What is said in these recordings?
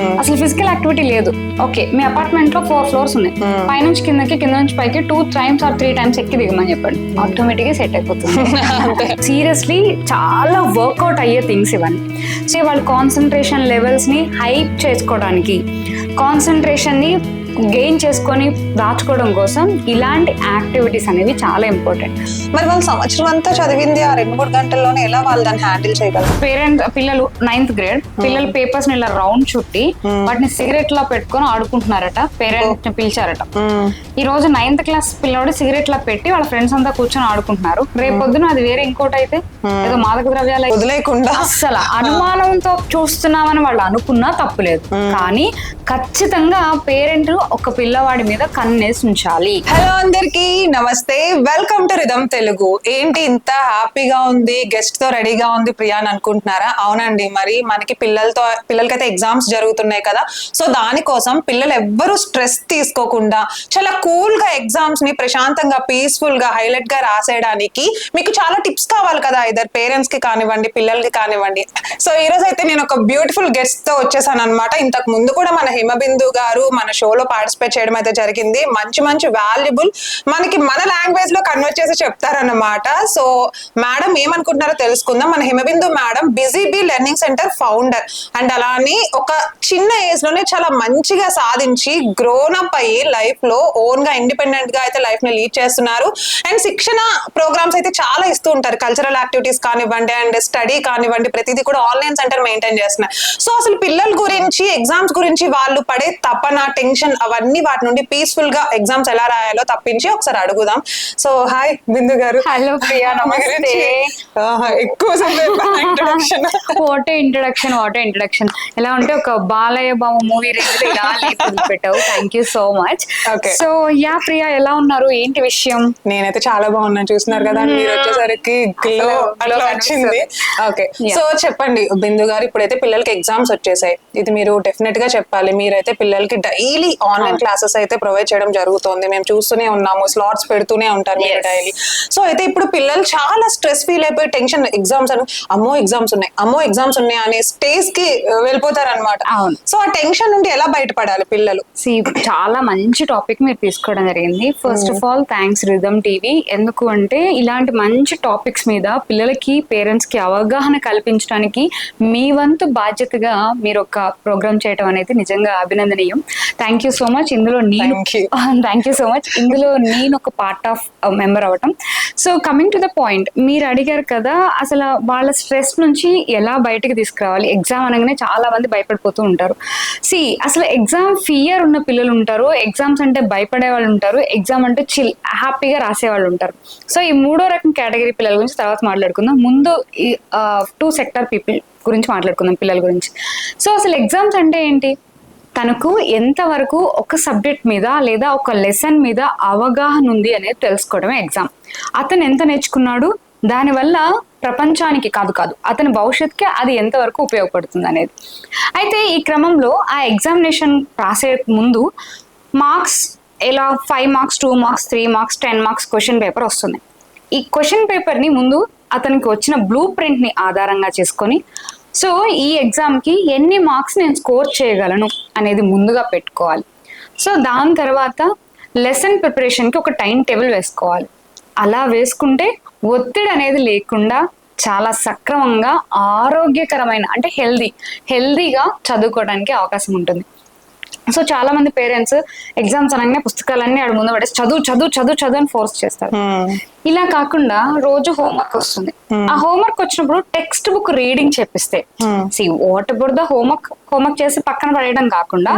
అసలు physical activity లేదు. Okay మీ అపార్ట్మెంట్లో ఫోర్ ఫ్లోర్స్ ఉన్నాయి. పైనుంచి కిందకి కింద నుంచి పైకి two times or three times ఎక్కి దిగమని చెప్పండి. ఆటోమేటిక్గా సెట్ అయిపోతుంది. సీరియస్లీ చాలా వర్కౌట్ అయ్యే థింగ్స్ ఇవన్నీ. సో వాళ్ళ కాన్సన్ట్రేషన్ లెవెల్స్ని హైప్ చేసుకోవడానికి కాన్సన్ట్రేషన్ని గెయిన్ చేసుకొని దాచుకోవడం కోసం ఇలాంటి యాక్టివిటీస్ అనేవి చాలా ఇంపార్టెంట్. మరి వాళ్ళు సంవత్సరం అంతా చదివింది ఆ రెండు మూడు గంటల్లోనే ఎలా వాళ్ళు దాన్ని హ్యాండిల్ చేయగలరు? పేరెంట్ పిల్లలు నైన్త్ గ్రేడ్ పిల్లలు పేపర్స్ని ఇలా రౌండ్ చుట్టి వాటిని సిగరెట్ లా పెట్టుకొని ఆడుకుంటున్నారట పేరెంట్ని పిలిచారట. ఈ రోజు నైన్త్ క్లాస్ పిల్లోడు సిగరెట్ లా పెట్టి వాళ్ళ ఫ్రెండ్స్ అంతా కూర్చొని ఆడుకుంటున్నారు. రేపు పొద్దున అది వేరే ఇంకోటి అయితే? ఏదో మాదక ద్రవ్యాలు వదిలేకుండా అస్సలు అనుమానంతో చూస్తున్నామని వాళ్ళు అనుకున్నా తప్పులేదు కానీ ఖచ్చితంగా పేరెంట్ ఒక పిల్లవాడి మీద కన్నేసి ఉంచాలి. హలో అందరికి నమస్తే. Welcome to Rhythm Telugu. ఏంటి ఇంత హ్యాపీగా ఉంది గెస్ట్తో రెడీగా ఉంది ప్రియా అని అనుకుంటున్నారా? అవునండి మరి మనకి పిల్లలతో పిల్లలకైతే ఎగ్జామ్స్ జరుగుతున్నాయి కదా. సో దానికోసం పిల్లలు ఎవ్వరూ స్ట్రెస్ తీసుకోకుండా చాలా కూల్గా ఎగ్జామ్స్ని ప్రశాంతంగా పీస్ఫుల్గా హైలైట్గా రాసేయడానికి మీకు చాలా టిప్స్ కావాలి కదా. ఇద్దరు పేరెంట్స్కి కానివ్వండి పిల్లలకి కానివ్వండి. సో ఈ రోజు అయితే నేను ఒక బ్యూటిఫుల్ గెస్ట్తో వచ్చేసాను అనమాట ఇంతకు ముందు కూడా మన హిమబిందు గారు మన షోలో పార్టిసిపేట్ చేయడం అయితే జరిగింది. మంచి మంచి వాల్యుబుల్ మనకి మన లాంగ్వేజ్లో కన్వర్ట్ చేసి చెప్తారన్నమాట. సో మేడం ఏమనుకుంటున్నారో తెలుసుకుందాం. మన Himabindu madam busy bee learning centre founder and అలానే ఒక చిన్న ఏజ్లోనే చాలా మంచిగా సాధించి గ్రోన్ అప్ అయ్యి లైఫ్లో ఓన్గా ఇండిపెండెంట్గా అయితే లైఫ్ని లీడ్ చేస్తున్నారు. అండ్ శిక్షణ ప్రోగ్రామ్స్ అయితే చాలా ఇస్తూ ఉంటారు. కల్చరల్ యాక్టివిటీస్ కానివ్వండి అండ్ స్టడీ కానివ్వండి ప్రతిదీ కూడా ఆన్లైన్ సెంటర్ మెయింటైన్ చేస్తున్నారు సో అసలు పిల్లల గురించి ఎగ్జామ్స్ గురించి వాళ్ళు పడే తపన టెన్షన్ అవన్నీ వాటి నుండి పీస్ఫుల్గా ఎగ్జామ్స్ ఎలా రాయాలో తప్పించి ఒకసారి అడుగుదాం. సో హాయ్ బిందు గారు. హలో ప్రియా నమస్తే. ఎక్కువ ఇంట్రొడక్షన్ వాటే ఇంట్రడక్షన్ ఇంట్రడక్షన్ ఎలా ఉంటే ఒక బాలయ్య బాబు మూవీ రేంజ్లో ఇలా లేపులు పెట్టావు. Thank you so much. So yeah Priya ఎలా ఉన్నారు? ఏంటి విషయం? నేనైతే చాలా బాగున్నాను. చూస్తున్నారు కదా? మీరు వచ్చేసరికి గ్లో అట్లా వచ్చింది. ఓకే. సో చెప్పండి బిందు గారు ఇప్పుడైతే పిల్లలకి ఎగ్జామ్స్ వచ్చేసాయి. ఇది మీరు డెఫినెట్గా చెప్పాలి. మీరైతే పిల్లలకి డైలీ ఆన్లైన్ క్లాసెస్ అయితే ప్రొవైడ్ చేయడం జరుగుతుంది. మేము చూస్తూనే ఉన్నాము స్లాట్స్ పెడుతూనే ఉంటారు మీరు. డైలీ సో అయితే ఇప్పుడు పిల్లలు చాలా స్ట్రెస్ ఫీల్ అయిపోయి టెన్షన్ ఎగ్జామ్స్ అని అమ్మో ఎగ్జామ్స్ ఉన్నాయి అమ్మో ఎగ్జామ్స్ ఉన్నాయి అనే స్టేజ్కి వెళ్ళిపోతారు అనమాట. సో ఆ టెన్షన్ నుండి ఎలా బయటపడాలి పిల్లలు? చాలా మంచి టాపిక్ మీరు తీసుకోవడం జరిగింది. First of all thanks Rhythm TV ఎందుకు అంటే ఇలాంటి మంచి టాపిక్స్ మీద పిల్లలకి పేరెంట్స్కి అవగాహన కల్పించడానికి మీ వంతు బాధ్యతగా మీరు ఒక ప్రోగ్రామ్ చేయడం అనేది నిజంగా అభినందనీయం. థ్యాంక్ యూ సో మచ్ ఇందులో నేను. థ్యాంక్ యూ సో మచ్ ఇందులో నేను ఒక పార్ట్ ఆఫ్ మెంబర్ అవటం so coming to the point మీరు అడిగారు కదా అసలు వాళ్ళ స్ట్రెస్ నుంచి ఎలా బయటకు తీసుకురావాలి? ఎగ్జామ్ అనగానే చాలా మంది భయపడిపోతూ ఉంటారు. సి అసలు ఎగ్జామ్ ఫియర్ ఉన్న పిల్లలు ఉంటారు ఎగ్జామ్స్ అంటే భయపడే వాళ్ళు ఉంటారు ఎగ్జామ్ అంటే చిల్ హ్యాపీగా రాసే వాళ్ళు ఉంటారు. సో ఈ మూడో రకం కేటగిరీ పిల్లల గురించి తర్వాత మాట్లాడుకుందాం. ముందు ఈ టూ సెక్టర్ పీపుల్ గురించి మాట్లాడుకుందాం పిల్లల గురించి. సో అసలు ఎగ్జామ్స్ అంటే ఏంటి? తనకు ఎంతవరకు ఒక సబ్జెక్ట్ మీద లేదా ఒక లెసన్ మీద అవగాహన ఉంది అనేది తెలుసుకోవడమే ఎగ్జామ్ అతను ఎంత నేర్చుకున్నాడు? దానివల్ల ప్రపంచానికి కాదు కాదు అతని భవిష్యత్తుకి అది ఎంతవరకు ఉపయోగపడుతుంది అనేది. అయితే ఈ క్రమంలో ఆ ఎగ్జామినేషన్ రాసే ముందు మార్క్స్ ఎలా? Five marks two marks three marks ten marks question paper వస్తుంది. ఈ క్వశ్చన్ పేపర్ని ముందు అతనికి వచ్చిన బ్లూ ప్రింట్ని ఆధారంగా చేసుకొని సో ఈ ఎగ్జామ్కి ఎన్ని మార్క్స్ నేను స్కోర్ చేయగలను అనేది ముందుగా పెట్టుకోవాలి. సో దాని తర్వాత లెసన్ ప్రిపరేషన్కి ఒక టైం టేబుల్ వేసుకోవాలి. అలా వేసుకుంటే ఒత్తిడి అనేది లేకుండా చాలా సక్రమంగా ఆరోగ్యకరమైన అంటే హెల్దీ హెల్దీగా చదువుకోవడానికి అవకాశం ఉంటుంది. సో చాలా మంది పేరెంట్స్ ఎగ్జామ్స్ అనగానే పుస్తకాలన్నీ ఆడ ముందు పడేసి చదువు చదువు చదువు చదువు అని ఫోర్స్ చేస్తారు. ఇలా కాకుండా రోజు హోంవర్క్ వస్తుంది. ఆ హోంవర్క్ వచ్చినప్పుడు టెక్స్ట్ బుక్ రీడింగ్ చెప్పిస్తే see what about the homework homework చేసి పక్కన పడేయడం కాకుండా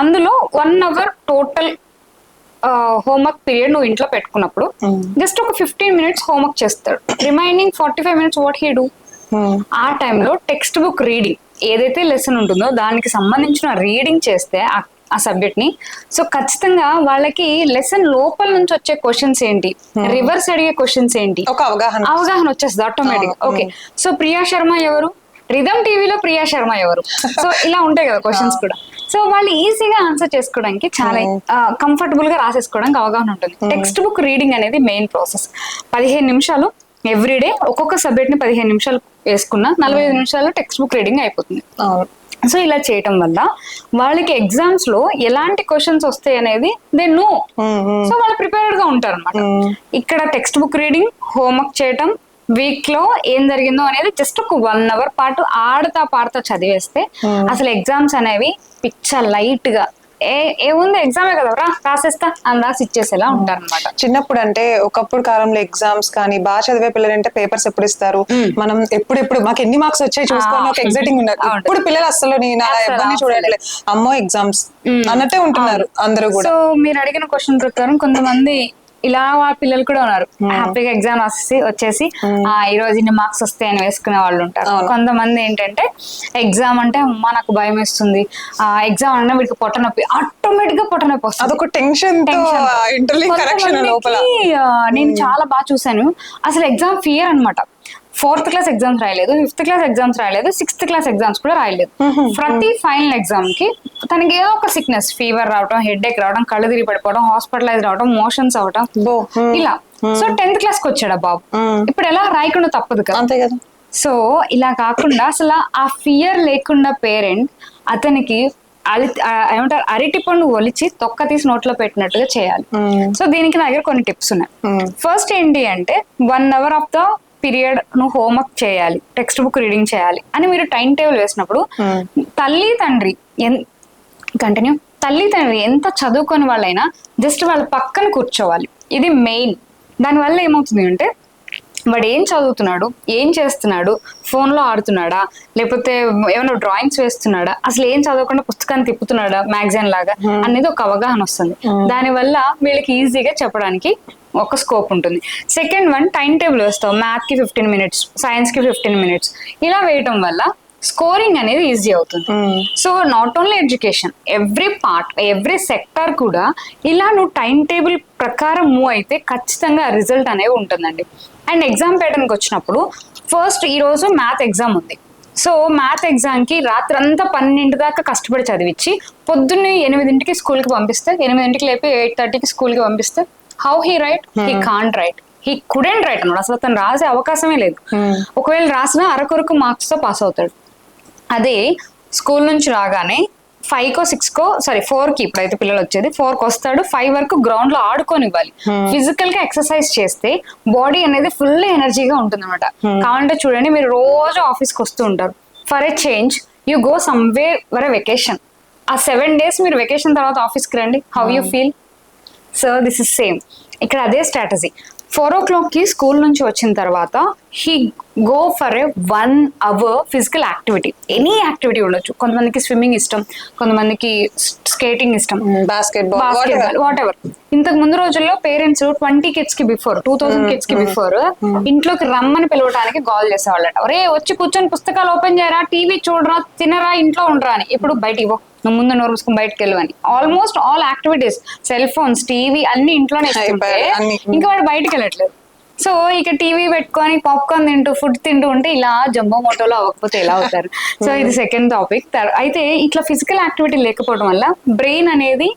అందులో one hour total homework period నువ్వు ఇంట్లో పెట్టుకున్నప్పుడు జస్ట్ ఒక ఫిఫ్టీన్ మినిట్స్ హోంవర్క్ చేస్తాడు. Remaining forty five minutes what he do ఆ టైంలో టెక్స్ట్ బుక్ రీడింగ్. ఏదైతే లెసన్ ఉంటుందో దానికి సంబంధించిన రీడింగ్ చేస్తే ఆ- సబ్జెక్ట్ని. సో ఖచ్చితంగా వాళ్ళకి లెసన్ లోపల నుంచి వచ్చే క్వశ్చన్స్ ఏంటి? రివర్స్ అడిగే క్వశ్చన్స్ ఏంటి? ఒక అవగాహన అవగాహన వచ్చేస్తుంది automatic okay so Priya Sharma ఎవరు? రిధమ్ టీవీలో ప్రియా శర్మ ఎవరు? సో ఇలా ఉంటాయి కదా క్వశ్చన్స్ కూడా. సో వాళ్ళు ఈజీగా ఆన్సర్ చేసుకోవడానికి చాలా కంఫర్టబుల్గా రాసేసుకోవడానికి అవగాహన ఉంటుంది. టెక్స్ట్ బుక్ రీడింగ్ అనేది మెయిన్ ప్రాసెస్ పదిహేను నిమిషాలు ఎవ్రీడే ఒక్కొక్క సబ్జెక్ట్ని పదిహేను నిమిషాలు వేసుకున్నా నలభై ఐదు నిమిషాల్లో టెక్స్ట్ బుక్ రీడింగ్ అయిపోతుంది. సో ఇలా చేయటం వల్ల వాళ్ళకి ఎగ్జామ్స్లో ఎలాంటి క్వశ్చన్స్ వస్తాయి అనేది దే నో. సో వాళ్ళు ప్రిపేర్డ్గా ఉంటారు అనమాట ఇక్కడ టెక్స్ట్ బుక్ రీడింగ్ హోంవర్క్ చేయటం వీక్లో ఏం జరిగిందో అనేది జస్ట్ ఒక వన్ అవర్ పాటు ఆడతా పాడుతా చదివేస్తే అసలు ఎగ్జామ్స్ అనేవి పిచ్చ లైట్గా ఏ ఏముంది? ఎగ్జామే కదా రా. రాసేస్తా. అని రాసి ఇచ్చేసేలా ఉంటారు అనమాట చిన్నప్పుడు అంటే ఒకప్పుడు కాలంలో ఎగ్జామ్స్ కానీ బాగా చదివే పిల్లలు అంటే పేపర్స్ ఎప్పుడు ఇస్తారు? మనం ఎప్పుడు ఎప్పుడు మాకు ఎన్ని మార్క్స్ వచ్చాయి చూసుకోవాలి ఒక ఎగ్జైటింగ్ ఉండదు. ఇప్పుడు పిల్లలు అసలు నేను ఎవరిని చూడట్లేదు. అమ్మో ఎగ్జామ్స్ అన్నట్టే ఉంటున్నారు అందరూ కూడా. సో మీరు అడిగిన క్వశ్చన్ ప్రకారం కొంతమంది ఇలా వాళ్ళ పిల్లలు కూడా ఉన్నారు. హ్యాపీగా ఎగ్జామ్ రాసేసి వచ్చేసి ఆ ఈ రోజు ఇన్ని మార్క్స్ వస్తాయని వేసుకునే వాళ్ళు ఉంటారు. కొంతమంది ఏంటంటే ఎగ్జామ్ అంటే అమ్మా నాకు భయం వేస్తుంది. ఆ ఎగ్జామ్ అంటే వీడికి పొట్ట నొప్పి ఆటోమేటిక్గా పొట్ట నొప్పి వస్తుంది. అదొక టెన్షన్ నేను చాలా బాగా చూసాను అసలు ఎగ్జామ్ ఫియర్ అన్నమాట. ఫోర్త్ క్లాస్ ఎగ్జామ్స్ రాయలేదు ఫిఫ్త్ క్లాస్ ఎగ్జామ్స్ రాయలేదు సిక్స్త్ క్లాస్ ఎగ్జామ్స్ కూడా రాయలేదు. ప్రతి ఫైనల్ ఎగ్జామ్కి తనకి ఏదో ఒక సిక్నెస్ ఫీవర్ రావడం హెడ్ ఏక్ రావడం కళ్ళు తిరిగి పడిపోవడం హాస్పిటలైజ్ రావడం మోషన్స్ అవడం బో. ఇలా. సో టెన్త్ క్లాస్కి వచ్చాడు బాబు. ఇప్పుడు ఎలా రాయకుండా తప్పదు కదా. అంతే కదా. సో ఇలా కాకుండా అసలు ఆ ఫియర్ లేకుండా పేరెంట్ అతనికి అలి ఏమంటారు అరటి పండు ఒలిచి తొక్క తీసి నోట్లో పెట్టినట్టుగా చేయాలి. సో దీనికి నా దగ్గర కొన్ని టిప్స్ ఉన్నాయి. ఫస్ట్ ఏంటి అంటే one hour of the period నువ్వు హోంవర్క్ చేయాలి టెక్స్ట్ బుక్ రీడింగ్ చేయాలి అని మీరు టైం టేబుల్ వేసినప్పుడు. తల్లి తండ్రి కంటిన్యూ తల్లి తండ్రి ఎంత చదువుకొని వాళ్ళైనా జస్ట్ వాళ్ళ పక్కన కూర్చోవాలి. ఇది మెయిన్ దానివల్ల ఏమవుతుంది అంటే వాడు ఏం చదువుతున్నాడు? ఏం చేస్తున్నాడు? phone లో ఆడుతున్నాడా? లేకపోతే ఏమైనా డ్రాయింగ్స్ వేస్తున్నాడా? అసలు ఏం చదవకుండా పుస్తకాన్ని తిప్పుతున్నాడా మ్యాగజైన్ లాగా? అనేది ఒక అవగాహన వస్తుంది. దానివల్ల వీళ్ళకి ఈజీగా చెప్పడానికి ఒక స్కోప్ ఉంటుంది. సెకండ్ వన్ టైం టేబుల్ వేస్తావు మ్యాథ్కి ఫిఫ్టీన్ మినిట్స్ సైన్స్కి ఫిఫ్టీన్ మినిట్స్. ఇలా వేయటం వల్ల స్కోరింగ్ అనేది ఈజీ అవుతుంది. Hmm. So not only education every part every sector కూడా ఇలా నువ్వు టైం టేబుల్ ప్రకారం మూవ్ అయితే ఖచ్చితంగా రిజల్ట్ అనేది ఉంటుందండి. అండ్ ఎగ్జామ్ ప్యాటర్న్కి వచ్చినప్పుడు ఫస్ట్ ఈ రోజు మ్యాథ్ ఎగ్జామ్ ఉంది. సో మ్యాథ్ ఎగ్జామ్కి రాత్రంతా పన్నెండు దాకా కష్టపడి చదివించి పొద్దున్నే ఎనిమిదింటికి స్కూల్కి పంపిస్తే ఎనిమిదింటికి లేపి ఎయిట్ థర్టీకి స్కూల్కి పంపిస్తే how he write he can't write he couldn't write అన్నాడు. అసలు అతను రాసే అవకాశమే లేదు. ఒకవేళ రాసినా అరకొరకు మార్క్స్తో పాస్ అవుతాడు. అదే స్కూల్ నుంచి రాగానే ఫైవ్ కో సిక్స్ కో సారీ ఫోర్కి ఇప్పుడైతే పిల్లలు వచ్చేది. ఫోర్కి వస్తాడు. ఫైవ్ వరకు గ్రౌండ్లో ఆడుకోనివ్వాలి. ఫిజికల్గా ఎక్సర్సైజ్ చేస్తే బాడీ అనేది ఫుల్ ఎనర్జీగా ఉంటుంది అనమాట కావాలంటే చూడండి మీరు రోజు ఆఫీస్కి వస్తూ ఉంటారు. For a change you go somewhere for a vacation ఆ సెవెన్ డేస్ మీరు వెకేషన్ తర్వాత ఆఫీస్కి రండి. How you feel so this is same ఇక్కడ అదే స్ట్రాటజీ ఫోర్ ఓ క్లాక్కి స్కూల్ నుంచి వచ్చిన తర్వాత he go for a one hour physical activity any activity ఉండొచ్చు. కొంతమందికి స్విమ్మింగ్ ఇష్టం కొంతమందికి స్కేటింగ్ ఇష్టం బాస్కెట్ బాల్ వాట్ ఎవర్ ఇంతకు ముందు రోజుల్లో పేరెంట్స్ ట్వంటీ కిడ్స్కి బిఫోర్ టూ థౌసండ్ కిడ్స్కి బిఫోర్ ఇంట్లోకి రమ్మని పిలవడానికి కాల్ చేసేవాళ్ళట. ఒరే వచ్చి కూర్చొని పుస్తకాలు ఓపెన్ చేయరా టీవీ చూడరా తినరా ఇంట్లో ఉండరా అని. ఇప్పుడు బయట ఇవ్వ నువ్వు ముందు నోరు మూసుకొని బయటకు వెళ్ళు అని. Almost all activities cell phones TV అన్ని ఇంట్లోనే. ఇంకా వాడు బయటకు వెళ్ళట్లేదు. సో ఇక టీవీ పెట్టుకొని పాప్కార్న్ తింటూ ఫుడ్ తింటూ ఉంటే ఇలా జంబో మోటోలో అవ్వకపోతే ఎలా అవుతారు? సో ఇది సెకండ్ టాపిక్ అయితే ఇట్లా ఫిజికల్ యాక్టివిటీ లేకపోవడం వల్ల బ్రెయిన్ అనేది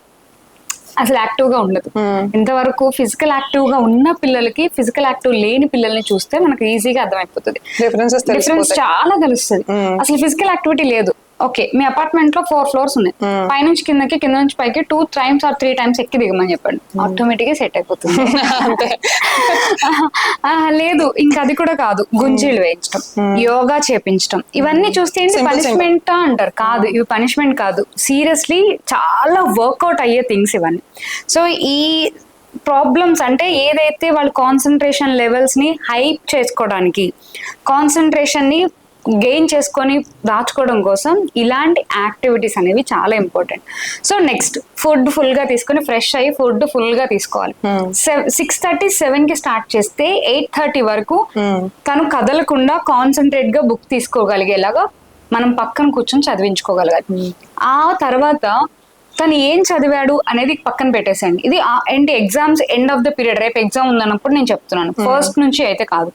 అసలు యాక్టివ్గా ఉండదు. ఇంతవరకు ఫిజికల్ యాక్టివ్గా ఉన్న పిల్లలకి ఫిజికల్ యాక్టివ్ లేని పిల్లల్ని చూస్తే మనకు ఈజీగా అర్థమైపోతుంది. డిఫరెన్స్ చాలా తెలుస్తుంది. అసలు ఫిజికల్ యాక్టివిటీ లేదు. ఓకే మీ అపార్ట్మెంట్లో ఫోర్ ఫ్లోర్స్ ఉన్నాయి పైనుంచి కిందకి కింద నుంచి పైకి two times or three times ఎక్కి దిగమని చెప్పండి. ఆటోమేటిక్గా సెట్ అయిపోతుంది. లేదు ఇంకా అది కూడా కాదు. గుంజీలు వేయించడం యోగా చేపించడం ఇవన్నీ చూస్తే ఏంటి. పనిష్మెంట్ అంటారు. కాదు ఇవి పనిష్మెంట్ కాదు. సీరియస్లీ చాలా వర్కౌట్ అయ్యే థింగ్స్ ఇవన్నీ. సో ఈ ప్రాబ్లమ్స్ అంటే ఏదైతే వాళ్ళ కాన్సన్ట్రేషన్ లెవెల్స్ని హైప్ చేసుకోవడానికి కాన్సన్ట్రేషన్ని గెయిన్ చేసుకొని దాచుకోవడం కోసం ఇలాంటి యాక్టివిటీస్ అనేవి చాలా ఇంపార్టెంట్ సో నెక్స్ట్ ఫుడ్ ఫుల్గా తీసుకొని ఫ్రెష్ అయ్యి ఫుడ్ ఫుల్గా తీసుకోవాలి. సిక్స్ థర్టీ సెవెన్కి స్టార్ట్ చేస్తే ఎయిట్ థర్టీ వరకు తను కదలకుండా కాన్సన్ట్రేట్గా బుక్ తీసుకోగలిగేలాగా మనం పక్కన కూర్చొని చదివించుకోగలగాలి. ఆ తర్వాత తను ఏం చదివాడు అనేది పక్కన పెట్టేసేయండి. ఇది ఏంటి exams end of the period రేపు ఎగ్జామ్ ఉందన్నప్పుడు నేను చెప్తున్నాను. ఫస్ట్ నుంచి అయితే కాదు.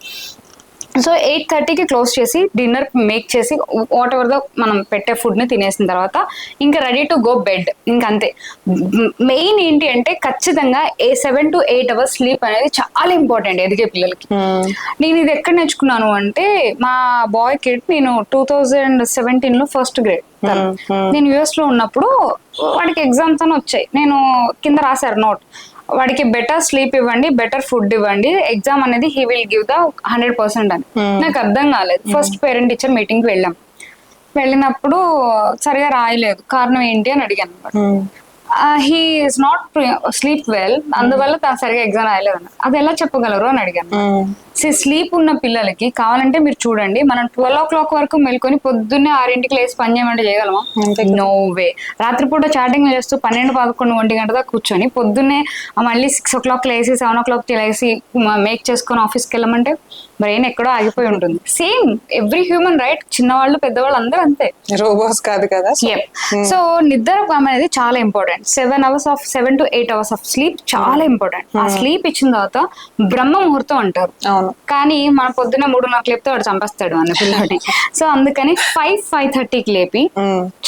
సో ఎయిట్ థర్టీకి క్లోజ్ చేసి డిన్నర్ మేక్ చేసి వాట్ ఎవర్ దో మనం పెట్టే ఫుడ్ని తినేసిన తర్వాత ఇంకా రెడీ టు గో బెడ్ ఇంకా అంతే మెయిన్ ఏంటి అంటే ఖచ్చితంగా a seven to eight hours sleep అనేది చాలా ఇంపార్టెంట్ ఎదిగే పిల్లలకి. నేను ఇది ఎక్కడ నేర్చుకున్నాను అంటే మా బాయ్ కిడ్ నేను టూ థౌజండ్ సెవెంటీన్లో ఫస్ట్ గ్రేడ్ నేను యుఎస్లో ఉన్నప్పుడు వాడికి ఎగ్జామ్స్ అని వచ్చాయి. నేను కింద రాశారు నోట్ వాడికి బెటర్ స్లీప్ ఇవ్వండి బెటర్ ఫుడ్ ఇవ్వండి. ఎగ్జామ్ అనేది he will give the hundred percent అని. నాకు అర్థం కాలేదు. ఫస్ట్ పేరెంట్ టీచర్ మీటింగ్కి వెళ్ళాం. వెళ్ళినప్పుడు సరిగా రాయలేదు. కారణం ఏంటి అని అడిగాను he is not sleep well అందువల్ల తను సరిగా ఎగ్జామ్ రాయలేదు అన్నారు అది ఎలా చెప్పగలరు అని అడిగాను. స్లీప్ ఉన్న పిల్లలకి కావాలంటే మీరు చూడండి మనం ట్వెల్వ్ ఓ క్లాక్ వరకు మెల్కొని పొద్దున్నే ఆరింటికి లేసి పని చేయమంటే చేయగలమా? నో వే రాత్రిపూట చాటింగ్ చేస్తూ పన్నెండు పదకొండు ఒంటి గంట దాకా కూర్చొని పొద్దున్నే మళ్ళీ సిక్స్ ఓ క్లాక్ లేసి సెవెన్ ఓ క్లాక్ లేసి మేక్ చేసుకొని ఆఫీస్కి వెళ్ళమంటే బ్రెయిన్ ఎక్కడో ఆగిపోయి ఉంటుంది. సేమ్ ఎవ్రీ హ్యూమన్ రైట్ చిన్నవాళ్ళు పెద్దవాళ్ళు అందరూ అంతే. రోబోస్ కాదు కదా సో నిద్ర అనేది చాలా important seven hours of seven to eight hours of sleep చాలా ఇంపార్టెంట్ ఆ స్లీప్ ఇచ్చిన తర్వాత బ్రహ్మ ముహూర్తం అంటారు కానీ మన పొద్దున్న మూడున్నరకు లేపితే వాడు చంపేస్తాడు అన్న పిల్లని సో అందుకని ఫైవ్ ఫైవ్ థర్టీకి లేపి.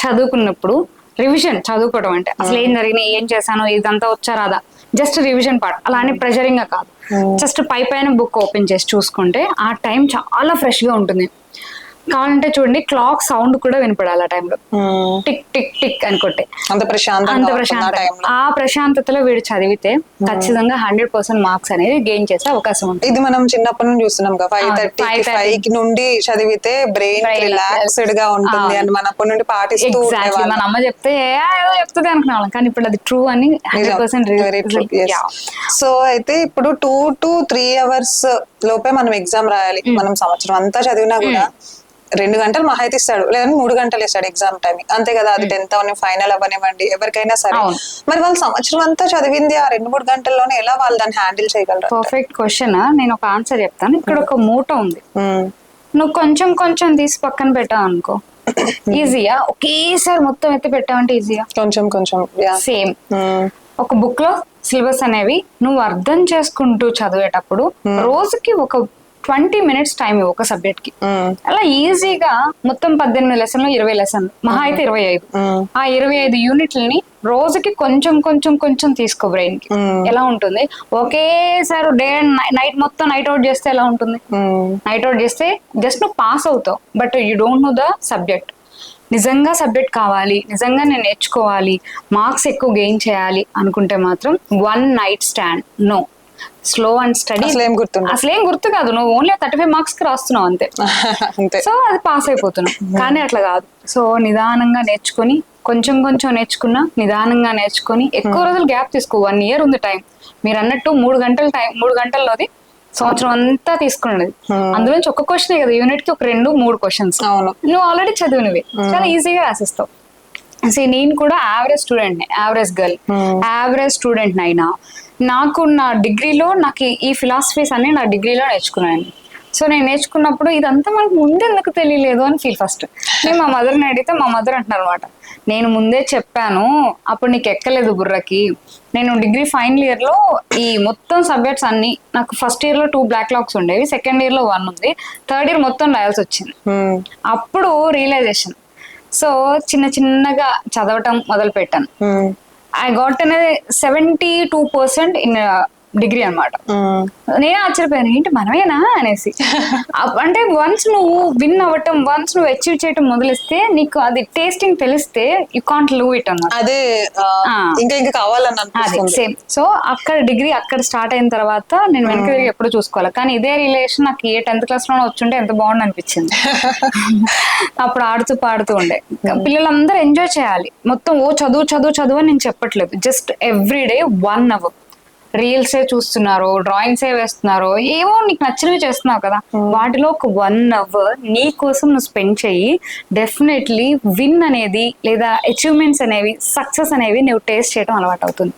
చదువుకున్నప్పుడు రివిజన్ చదువుకోవడం అంటే. అసలు ఏం జరిగినాయి ఏం చేశాను ఇదంతా వచ్చా రాదా? జస్ట్ రివిజన్ పార్ట్ అలానే ప్రెషరింగ్గా కాదు. జస్ట్ పై పైన బుక్ ఓపెన్ చేసి చూసుకుంటే ఆ టైం చాలా ఫ్రెష్గా ఉంటుంది. కావాలంటే చూడండి క్లాక్ సౌండ్ కూడా వినపడాలి ఆ టైంలో. టిక్ టిక్ టిక్ అనుకుంటే. అంత ప్రశాంతంగా అంత ప్రశాంత ఆ ప్రశాంతతలో వీడు చదివితే ఖచ్చితంగా హండ్రెడ్ పర్సెంట్ మార్క్స్ అనేది గెయిన్ చేసే అవకాశం ఉంటుంది. ఇది మనం చిన్నప్పటి నుంచి చూస్తున్నాం కదా ఫైవ్ థర్టీ 5:30 ఫైవ్ నుండి చదివితే బ్రెయిన్ రిలాక్స్డ్గా ఉంటుంది అని మన అప్పటి నుండి పాటిస్తూ మన అమ్మ చెప్తే "ఏ, ఏదో చెప్తుంది అనుకున్నాం కానీ ఇప్పుడు అది ట్రూ అని హండ్రెడ్ పర్సెంట్ సో అయితే ఇప్పుడు టూ టు త్రీ అవర్స్ లోపే మనం ఎగ్జామ్ రాయాలి. మనం సంవత్సరం అంతా చదివినా కూడా రెండు గంటలు మహా అయితే ఇస్తాడు. లేదంటే మూడు గంటలు ఇస్తాడు ఎగ్జామ్ టైం అంతే కదా అది టెన్త్ అవని ఫైనల్ అవ్వనివ్వండి ఎవరికైనా సరే. మరి వాళ్ళు సంవత్సరం అంతా చదివింది ఆ రెండు మూడు గంటల్లోనే ఎలా వాళ్ళు దాన్ని హ్యాండిల్ చేయగలరు పర్ఫెక్ట్ క్వశ్చన్ నేను ఒక ఆన్సర్ చెప్తాను. ఇక్కడ ఒక మూట ఉంది. నువ్వు కొంచెం కొంచెం తీసి పక్కన పెట్టావు అనుకో. ఈజీయా ఒకేసారి మొత్తం ఎత్తి పెట్టావంటే ఈజీయా కొంచెం కొంచెం సేమ్ ఒక బుక్లో సిలబస్ అనేవి నువ్వు అర్థం చేసుకుంటూ చదివేటప్పుడు రోజుకి ఒక ట్వంటీ మినిట్స్ టైం ఒక సబ్జెక్ట్కి అలా ఈజీగా మొత్తం పద్దెనిమిది లెసన్లు ఇరవై లెసన్లు. మహా అయితే ఇరవై ఐదు. ఆ. ఇరవై ఐదు యూనిట్లని రోజుకి కొంచెం కొంచెం కొంచెం తీసుకో బ్రెయిన్కి ఎలా ఉంటుంది? ఒకేసారి డే నైట్ మొత్తం నైట్ అవుట్ చేస్తే ఎలా ఉంటుంది? నైట్ అవుట్ చేస్తే జస్ట్ నువ్వు పాస్ అవుతావు. But you don't know the subject. నిజంగా సబ్జెక్ట్ కావాలి. నిజంగా నేను నేర్చుకోవాలి. మార్క్స్ ఎక్కువ గెయిన్ చేయాలి అనుకుంటే మాత్రం one night stand. No. Slow and study అసలు ఏం గుర్తుండదు. అసలేం గుర్తు కాదు. నువ్వు ఓన్లీ థర్టీ ఫైవ్ మార్క్స్కి రాస్తున్నావు అంతే. అంతే. సో అది పాస్ అయిపోతున్నాం కానీ అట్లా కాదు. సో నిదానంగా నేర్చుకొని కొంచెం కొంచెం నేర్చుకున్నా నిదానంగా నేర్చుకొని ఎక్కువ రోజులు గ్యాప్ తీసుకో. వన్ ఇయర్ ఉంది టైం మీరు అన్నట్టు మూడు గంటల టైం మూడు గంటల్లోది సంవత్సరం అంతా తీసుకున్నది. అందులోంచి ఒక క్వశ్చన్ కదా. యూనిట్కి ఒక రెండు మూడు క్వశ్చన్స్ అవును. నువ్వు ఆల్రెడీ చదివినవి. చాలా ఈజీగా రాసిస్తావు. సో నేను కూడా average student average girl average student అయినా నాకు నా డిగ్రీలో నాకు ఈ- ఫిలాసఫీస్ అన్ని నా డిగ్రీలో నేర్చుకున్నాను. సో నేను నేర్చుకున్నప్పుడు ఇదంతా మనకు ముందే ఎందుకు తెలియలేదు అని ఫీల్ ఫస్ట్ నేను మా మదర్ని అడిగితే మా మదర్ అంటున్నారు అనమాట నేను ముందే చెప్పాను అప్పుడు నీకు ఎక్కలేదు బుర్రకి. నేను డిగ్రీ ఫైనల్ ఇయర్లో ఈ మొత్తం సబ్జెక్ట్స్ అన్ని నాకు ఫస్ట్ ఇయర్లో టూ బ్లాక్ లాక్స్ ఉండేవి సెకండ్ ఇయర్లో వన్ ఉంది. థర్డ్ ఇయర్ మొత్తం రాయాల్సి వచ్చింది. ఉమ్, అప్పుడు రియలైజేషన్ సో చిన్న చిన్నగా చదవటం మొదలు పెట్టాను ఐ గాట్ అనేది seventy two percent in degree అనమాట. నేను ఆశ్చర్యపోయాను ఏంటి మనమేనా? అనేసి. అంటే వన్స్ నువ్వు విన్ అవ్వటం వన్స్ నువ్వు అచీవ్ చేయటం మొదలిస్తే నీకు అది టేస్టింగ్ తెలిస్తే యూ కాంట్ లూవ్ ఇట్ అన్నమాట. అదే ఆ, ఆ. ఇంకా ఇంకా కావాలని అది అనిపిస్తుంది. సేమ్ సో అక్కడ డిగ్రీ అక్కడ స్టార్ట్ అయిన తర్వాత నేను వెనక తిరిగి ఎప్పుడు చూసుకోవాలి. కానీ ఇదే రిలేషన్ నాకు ఏ టెన్త్ క్లాస్లో వచ్చుంటే ఎంత బాగుంది అనిపించింది. అప్పుడు ఆడుతూ పాడుతూ ఉండే. పిల్లలందరూ ఎంజాయ్ చేయాలి. మొత్తం ఓ చదువు చదువు చదువు అని నేను చెప్పట్లేదు. Just every day one hour reels ఏ చూస్తున్నారు డ్రాయింగ్స్ ఏ వేస్తున్నారు ఏమో నీకు నచ్చినవి చేస్తున్నావు కదా. వాటిలో ఒక వన్ అవర్ నీ కోసం నువ్వు స్పెండ్ చెయ్యి. డెఫినెట్లీ విన్ అనేది లేదా అచీవ్మెంట్స్ అనేవి సక్సెస్ అనేవి నువ్వు టేస్ట్ చేయడం అలవాటు అవుతుంది.